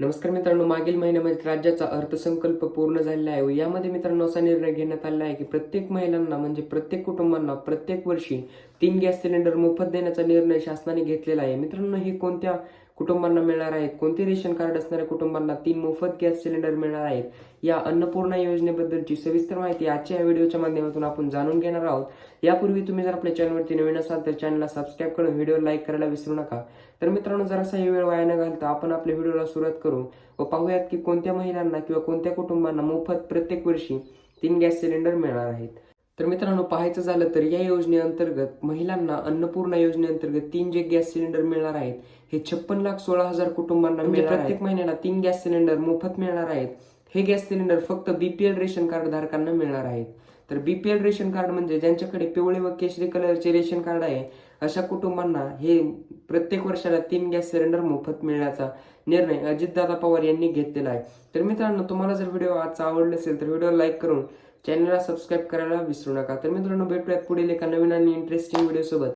नमस्कार मित्रांनो मागील महिन्यामध्ये राज्याचा अर्थसंकल्प पूर्ण झालेला आहे व यामध्ये मित्रांनो असा निर्णय घेण्यात आलेला आहे की प्रत्येक महिलांना म्हणजे प्रत्येक कुटुंबांना प्रत्येक वर्षी तीन गॅस सिलेंडर मोफत देण्याचा निर्णय शासनाने घेतलेला आहे. मित्रांनो हे कोणत्या कुटुंबांना मिळणार आहेत? कोणते रेशन कार्ड असणाऱ्या कुटुंबांना तीन मोफत गॅस सिलेंडर मिळणार आहेत? या अन्नपूर्णा योजनेबद्दलची सविस्तर माहिती आजच्या या व्हिडिओच्या माध्यमातून आपण जाणून घेणार आहोत. यापूर्वी तुम्ही जर आपल्या चॅनलवरती नवीन असाल तर चॅनलला सबस्क्राईब करून व्हिडिओ लाईक करायला विसरू नका. तर मित्रांनो जरासा ही वेळ वाया न घालता आपण आपल्या व्हिडिओला सुरुवात करू. व पाहूयात की कोणत्या महिलांना किंवा कोणत्या कुटुंबांना मोफत प्रत्येक वर्षी तीन गॅस सिलेंडर मिळणार आहेत. तर मित्रांनो पाहायचं झालं तर या योजनेअंतर्गत महिलांना अन्नपूर्णा योजनेअंतर्गत तीन जे गॅस सिलेंडर मिळणार आहेत हे छप्पन लाख सोळा हजार कुटुंबांना मिळणार प्रत्येक महिन्याला तीन गॅस सिलेंडर मोफत मिळणार आहेत. हे गॅस सिलेंडर फक्त बीपीएल रेशन कार्ड धारकांना मिळणार आहेत. तर बीपीएल रेशन कार्ड म्हणजे ज्यांच्याकडे पिवळे व केशरी कलरचे रेशन कार्ड आहे अशा कुटुंबांना हे प्रत्येक वर्षाला तीन गॅस सिलेंडर मोफत मिळण्याचा निर्णय अजितदादा पवार यांनी घेतलेला आहे. तर मित्रांनो तुम्हाला जर व्हिडिओ आजचा आवडला असेल तर व्हिडिओ लाईक करून चॅनलला सबस्क्राईब करायला विसरू नका. तर मित्रांनो भेटूयात पुढील एका नवीन आणि इंटरेस्टिंग व्हिडिओ सोबत.